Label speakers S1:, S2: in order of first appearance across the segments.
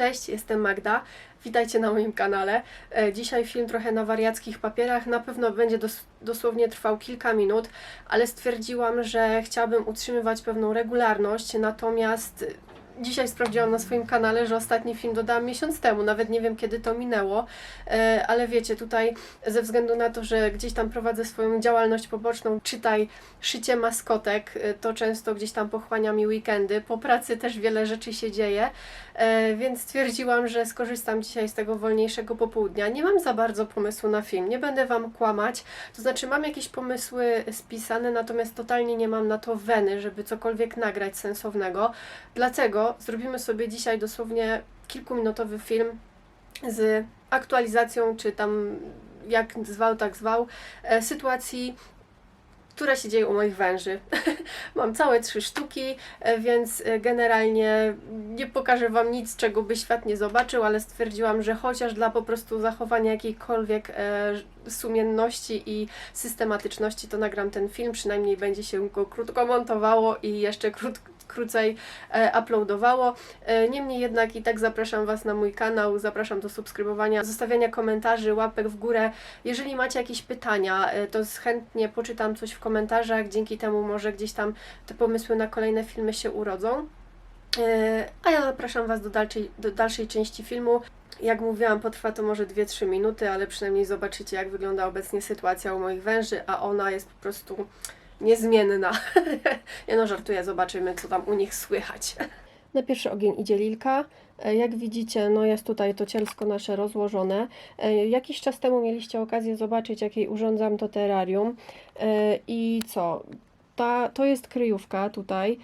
S1: Cześć, jestem Magda. Witajcie na moim kanale. E, Dzisiaj film trochę na wariackich papierach. Na pewno będzie dos- dosłownie trwał kilka minut, ale stwierdziłam, że chciałabym utrzymywać pewną regularność. Natomiast dzisiaj sprawdziłam na swoim kanale, że ostatni film dodałam miesiąc temu. Nawet nie wiem, kiedy to minęło, E, ale wiecie, tutaj ze względu na to, że gdzieś tam prowadzę swoją działalność poboczną, czytaj szycie maskotek, e, to często gdzieś tam pochłania mi weekendy. Po pracy też wiele rzeczy się dzieje, e, więc stwierdziłam, że skorzystam dzisiaj z tego wolniejszego popołudnia. Nie mam za bardzo pomysłu na film, nie będę Wam kłamać, to znaczy mam jakieś pomysły spisane, natomiast totalnie nie mam na to weny, żeby cokolwiek nagrać sensownego. Dlatego zrobimy sobie dzisiaj dosłownie kilkuminutowy film z aktualizacją, czy tam jak zwał, tak zwał, e, sytuacji, która się dzieje u moich węży. Mam całe trzy sztuki, e, więc e, generalnie nie pokażę Wam nic, czego by świat nie zobaczył, ale stwierdziłam, że chociaż dla po prostu zachowania jakiejkolwiek e, sumienności i systematyczności, to nagram ten film, przynajmniej będzie się go krótko montowało i jeszcze krócej e, uploadowało. E, Niemniej jednak i tak zapraszam Was na mój kanał, zapraszam do subskrybowania, zostawiania komentarzy, łapek w górę. Jeżeli macie jakieś pytania, e, to chętnie poczytam coś w komentarzach, dzięki temu może gdzieś tam te pomysły na kolejne filmy się urodzą. E, A ja zapraszam Was do dalszej, do dalszej części filmu. Jak mówiłam, potrwa to może 2-3 minuty, ale przynajmniej zobaczycie, jak wygląda obecnie sytuacja u moich węży, a ona jest po prostu niezmienna. ja no żartuję, zobaczymy, co tam u nich słychać. Na pierwszy ogień idzie lilka. E, Jak widzicie, no jest tutaj to cielsko nasze rozłożone. E, Jakiś czas temu mieliście okazję zobaczyć, jakiej urządzam to terrarium. E, I co? Ta, to jest kryjówka tutaj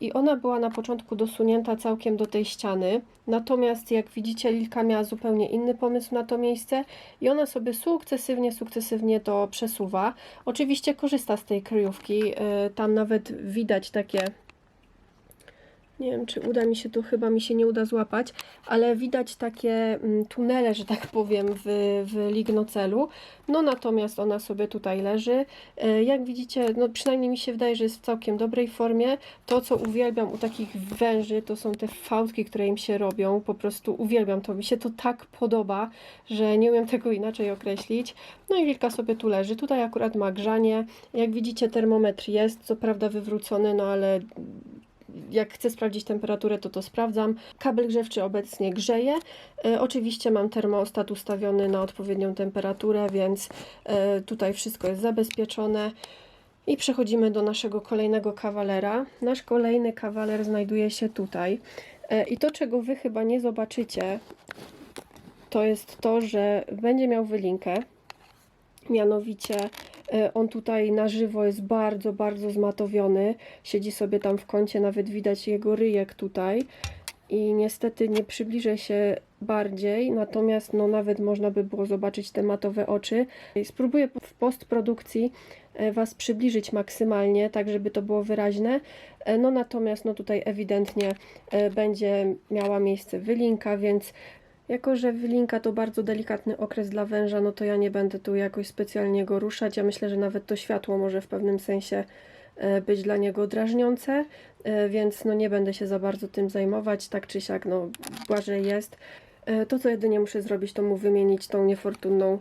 S1: i ona była na początku dosunięta całkiem do tej ściany. Natomiast jak widzicie, Lilka miała zupełnie inny pomysł na to miejsce i ona sobie sukcesywnie, sukcesywnie to przesuwa. Oczywiście korzysta z tej kryjówki. Tam nawet widać takie nie wiem, czy uda mi się tu, chyba mi się nie uda złapać, ale widać takie mm, tunele, że tak powiem, w, w lignocelu. No natomiast ona sobie tutaj leży. E, Jak widzicie, no przynajmniej mi się wydaje, że jest w całkiem dobrej formie. To, co uwielbiam u takich węży, to są te fałdki, które im się robią. Po prostu uwielbiam to. Mi się to tak podoba, że nie umiem tego inaczej określić. No i wilka sobie tu leży. Tutaj akurat ma grzanie. Jak widzicie, termometr jest, co prawda wywrócony, no ale jak chcę sprawdzić temperaturę, to to sprawdzam. Kabel grzewczy obecnie grzeje. E, oczywiście mam termostat ustawiony na odpowiednią temperaturę, więc e, tutaj wszystko jest zabezpieczone. I przechodzimy do naszego kolejnego kawalera. Nasz kolejny kawaler znajduje się tutaj. E, I to, czego Wy chyba nie zobaczycie, to jest to, że będzie miał wylinkę. Mianowicie on tutaj na żywo jest bardzo, bardzo zmatowiony. Siedzi sobie tam w kącie, nawet widać jego ryjek tutaj. I niestety nie przybliżę się bardziej, natomiast no nawet można by było zobaczyć te matowe oczy. Spróbuję w postprodukcji e, Was przybliżyć maksymalnie, tak żeby to było wyraźne. E, No natomiast no tutaj ewidentnie e, będzie miała miejsce wylinka, więc jako, że wylinka to bardzo delikatny okres dla węża, no to ja nie będę tu jakoś specjalnie go ruszać. Ja myślę, że nawet to światło może w pewnym sensie e, być dla niego drażniące, e, więc no nie będę się za bardzo tym zajmować. Tak czy siak, no Błażej jest. E, To, co jedynie muszę zrobić, to mu wymienić tą niefortunną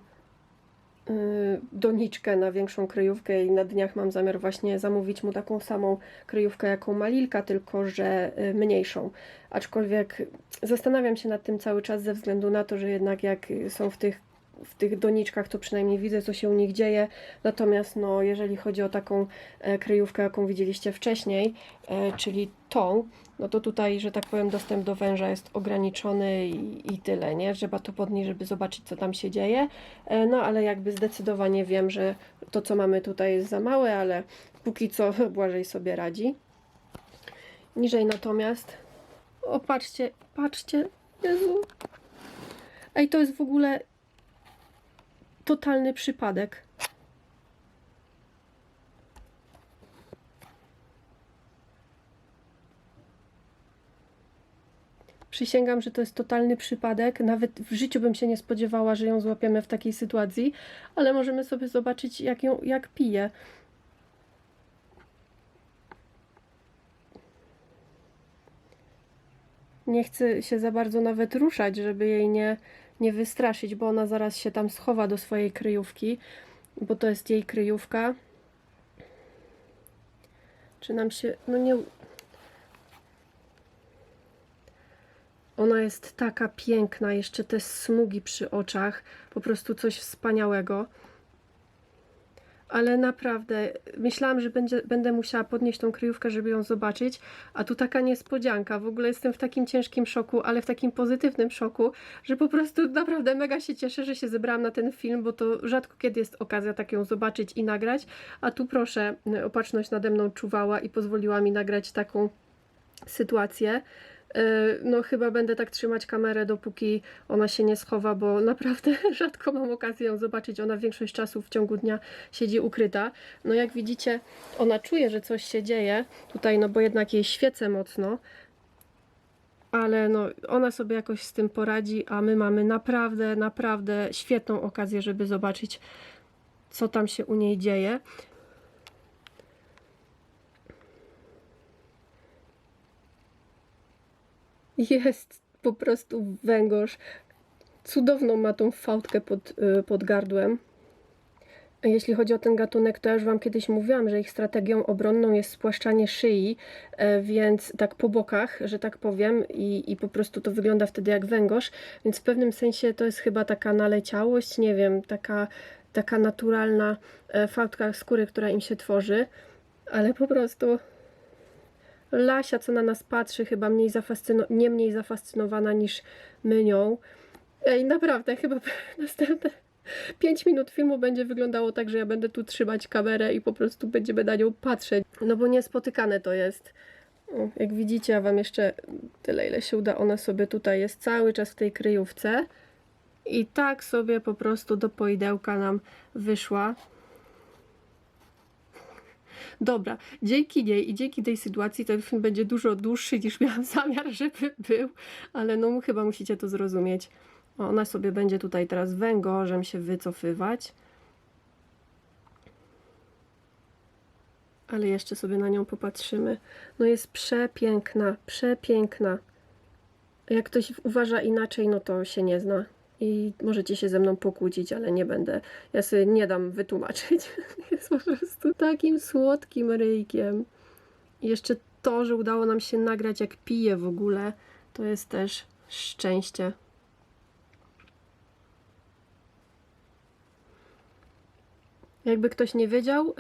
S1: doniczkę na większą kryjówkę i na dniach mam zamiar właśnie zamówić mu taką samą kryjówkę, jaką ma Lilka, tylko że y, mniejszą. Aczkolwiek zastanawiam się nad tym cały czas ze względu na to, że jednak jak są w tych w tych doniczkach to przynajmniej widzę, co się u nich dzieje. Natomiast no, jeżeli chodzi o taką e, kryjówkę, jaką widzieliście wcześniej, e, czyli tą, no to tutaj, że tak powiem, dostęp do węża jest ograniczony i, i tyle, nie? Trzeba to podnieść, żeby zobaczyć, co tam się dzieje. E, no ale jakby zdecydowanie wiem, że to, co mamy tutaj jest za małe, ale póki co Błażej sobie radzi. Niżej natomiast, o patrzcie, patrzcie, Jezu. Ej, to jest w ogóle totalny przypadek. Przysięgam, że to jest totalny przypadek. Nawet w życiu bym się nie spodziewała, że ją złapiemy w takiej sytuacji, ale możemy sobie zobaczyć, jak ją jak pije. nie chcę się za bardzo nawet ruszać, żeby jej nie, nie wystraszyć, bo ona zaraz się tam schowa do swojej kryjówki, bo to jest jej kryjówka. Czy nam się. No nie. Ona jest taka piękna, jeszcze te smugi przy oczach, po prostu coś wspaniałego. Ale naprawdę myślałam, że będzie, będę musiała podnieść tą kryjówkę, żeby ją zobaczyć, a tu taka niespodzianka. W ogóle jestem w takim ciężkim szoku, ale w takim pozytywnym szoku, że po prostu naprawdę mega się cieszę, że się zebrałam na ten film, bo to rzadko kiedy jest okazja tak ją zobaczyć i nagrać. A tu proszę, opatrzność nade mną czuwała i pozwoliła mi nagrać taką sytuację. Yy, No, chyba będę tak trzymać kamerę, dopóki ona się nie schowa, bo naprawdę rzadko mam okazję ją zobaczyć. Ona większość czasu w ciągu dnia siedzi ukryta. No, jak widzicie, ona czuje, że coś się dzieje tutaj, no bo jednak jej świecę mocno. Ale no, ona sobie jakoś z tym poradzi, a my mamy naprawdę, naprawdę świetną okazję, żeby zobaczyć, co tam się u niej dzieje. Jest po prostu węgorz. Cudowną ma tą fałdkę pod, y, pod gardłem. Jeśli chodzi o ten gatunek, to ja już Wam kiedyś mówiłam, że ich strategią obronną jest spłaszczanie szyi, e, więc tak po bokach, że tak powiem, i, i po prostu to wygląda wtedy jak węgorz, więc w pewnym sensie to jest chyba taka naleciałość, nie wiem, taka, taka naturalna e, fałdka skóry, która im się tworzy, ale po prostu Lasia, co na nas patrzy, chyba mniej zafascyno- nie mniej zafascynowana niż my nią. Ej, naprawdę, chyba następne 5 minut filmu będzie wyglądało tak, że ja będę tu trzymać kamerę i po prostu będziemy na nią patrzeć. No bo niespotykane to jest. Jak widzicie, ja Wam jeszcze tyle, ile się uda, ona sobie tutaj jest cały czas w tej kryjówce. I tak sobie po prostu do poidełka nam wyszła. Dobra, dzięki niej i dzięki tej sytuacji ten film będzie dużo dłuższy niż miałam zamiar, żeby był, ale no chyba musicie to zrozumieć. Ona sobie będzie tutaj teraz węgorzem się wycofywać. Ale jeszcze sobie na nią popatrzymy. No jest przepiękna, przepiękna. Jak ktoś uważa inaczej, no to się nie zna. I możecie się ze mną pokłócić, ale nie będę. Ja sobie nie dam wytłumaczyć. Jest po prostu takim słodkim ryjkiem. I jeszcze to, że udało nam się nagrać, jak pije w ogóle, to jest też szczęście. Jakby ktoś nie wiedział, e,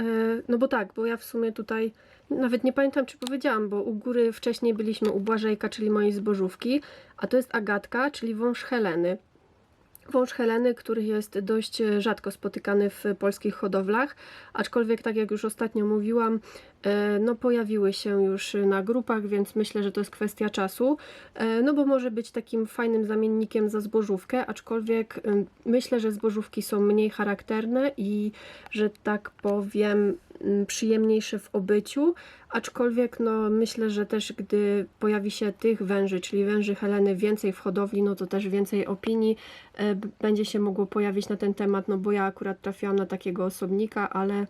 S1: no bo tak, bo ja w sumie tutaj nawet nie pamiętam, czy powiedziałam, bo u góry wcześniej byliśmy u Błażejka, czyli mojej zbożówki, a to jest Agatka, czyli wąż Heleny. Wąż Heleny, który jest dość rzadko spotykany w polskich hodowlach, aczkolwiek tak jak już ostatnio mówiłam, e, no pojawiły się już na grupach, więc myślę, że to jest kwestia czasu, e, no bo może być takim fajnym zamiennikiem za zbożówkę, aczkolwiek e, myślę, że zbożówki są mniej charakterne i, że tak powiem, przyjemniejsze w obyciu, aczkolwiek no myślę, że też gdy pojawi się tych węży, czyli węży Heleny więcej w hodowli, no to też więcej opinii e, będzie się mogło pojawić na ten temat, no bo ja akurat trafiłam na takiego osobnika, ale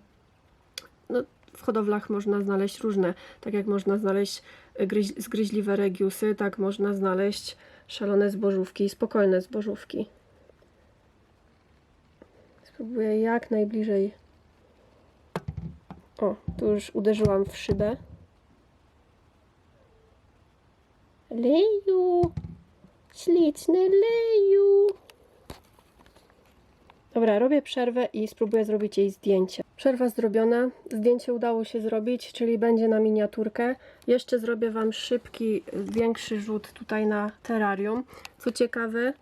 S1: no, w hodowlach można znaleźć różne, tak jak można znaleźć e, gryź, zgryźliwe regiusy, tak można znaleźć szalone zbożówki spokojne zbożówki. Spróbuję jak najbliżej. O, tu już uderzyłam w szybę. Leju! Śliczny Leju! Dobra, robię przerwę i spróbuję zrobić jej zdjęcie. Przerwa zrobiona, zdjęcie udało się zrobić, czyli będzie na miniaturkę. Jeszcze zrobię Wam szybki, większy rzut tutaj na terrarium. Co ciekawe,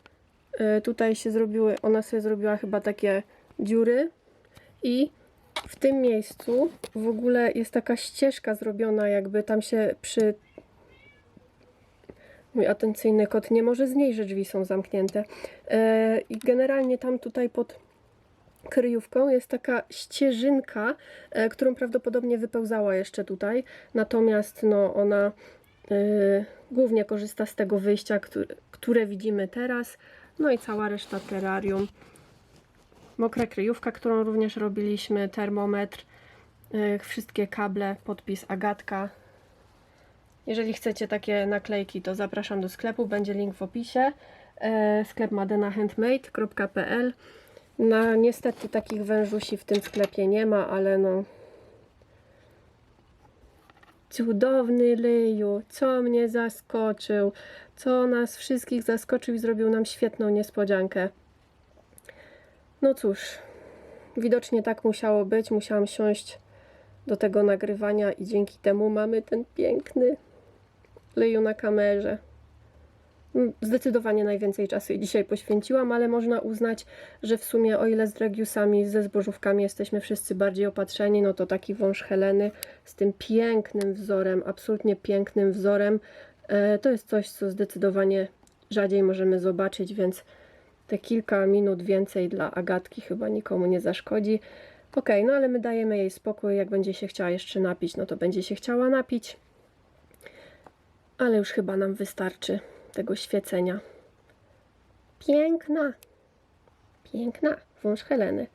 S1: y, tutaj się zrobiły, ona sobie zrobiła chyba takie dziury i w tym miejscu w ogóle jest taka ścieżka zrobiona, jakby tam się przy Mój atencyjny kot nie może znieść, że drzwi są zamknięte. E, I generalnie tam tutaj pod kryjówką jest taka ścieżynka, e, którą prawdopodobnie wypełzała jeszcze tutaj. Natomiast no, ona e, głównie korzysta z tego wyjścia, które widzimy teraz. No i cała reszta terrarium. Mokra kryjówka, którą również robiliśmy, termometr, e, wszystkie kable, podpis Agatka. Jeżeli chcecie takie naklejki, to zapraszam do sklepu, będzie link w opisie. E, sklep madenahandmade.pl No niestety takich wężusi w tym sklepie nie ma, ale no Cudowny Lyju, co mnie zaskoczył, co nas wszystkich zaskoczył i zrobił nam świetną niespodziankę. No cóż, widocznie tak musiało być. Musiałam siąść do tego nagrywania i dzięki temu mamy ten piękny Lyju na kamerze. Mm, Zdecydowanie najwięcej czasu jej dzisiaj poświęciłam, ale można uznać, że w sumie o ile z Regiusami, ze zbożówkami jesteśmy wszyscy bardziej opatrzeni, no to taki wąż Heleny z tym pięknym wzorem, absolutnie pięknym wzorem, e, to jest coś, co zdecydowanie rzadziej możemy zobaczyć, więc te kilka minut więcej dla Agatki chyba nikomu nie zaszkodzi. Okej, no ale my dajemy jej spokój, jak będzie się chciała jeszcze napić, no to będzie się chciała napić. Ale już chyba nam wystarczy tego świecenia. Piękna, piękna, wąż Heleny.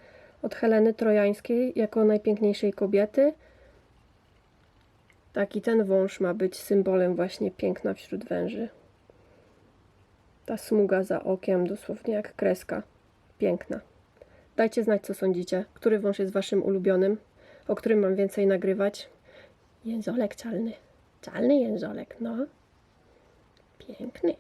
S1: Od Heleny Trojańskiej jako najpiękniejszej kobiety. Taki ten wąż ma być symbolem właśnie piękna wśród węży. Ta smuga za okiem, dosłownie jak kreska. Piękna. Dajcie znać, co sądzicie. Który wąż jest waszym ulubionym? O którym mam więcej nagrywać? Jęzolek czalny. Czalny jęzolek, no. Piękny.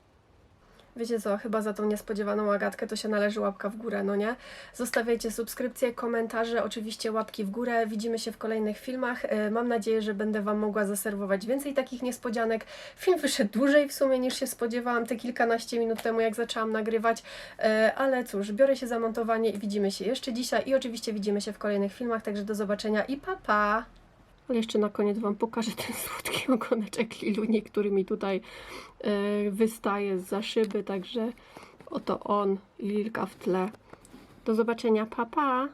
S1: Wiecie co, chyba za tą niespodziewaną Agatkę to się należy łapka w górę, no nie? Zostawiajcie subskrypcje, komentarze, oczywiście łapki w górę. Widzimy się w kolejnych filmach. E, Mam nadzieję, że będę Wam mogła zaserwować więcej takich niespodzianek. Film wyszedł dłużej w sumie niż się spodziewałam te kilkanaście minut temu, jak zaczęłam nagrywać. E, Ale cóż, biorę się za montowanie i widzimy się jeszcze dzisiaj i oczywiście widzimy się w kolejnych filmach, także do zobaczenia i pa pa! Ale jeszcze na koniec Wam pokażę ten słodki ogoneczek Liluni, który mi tutaj e, wystaje z za szyby, także oto on, Lilka w tle. Do zobaczenia, pa pa!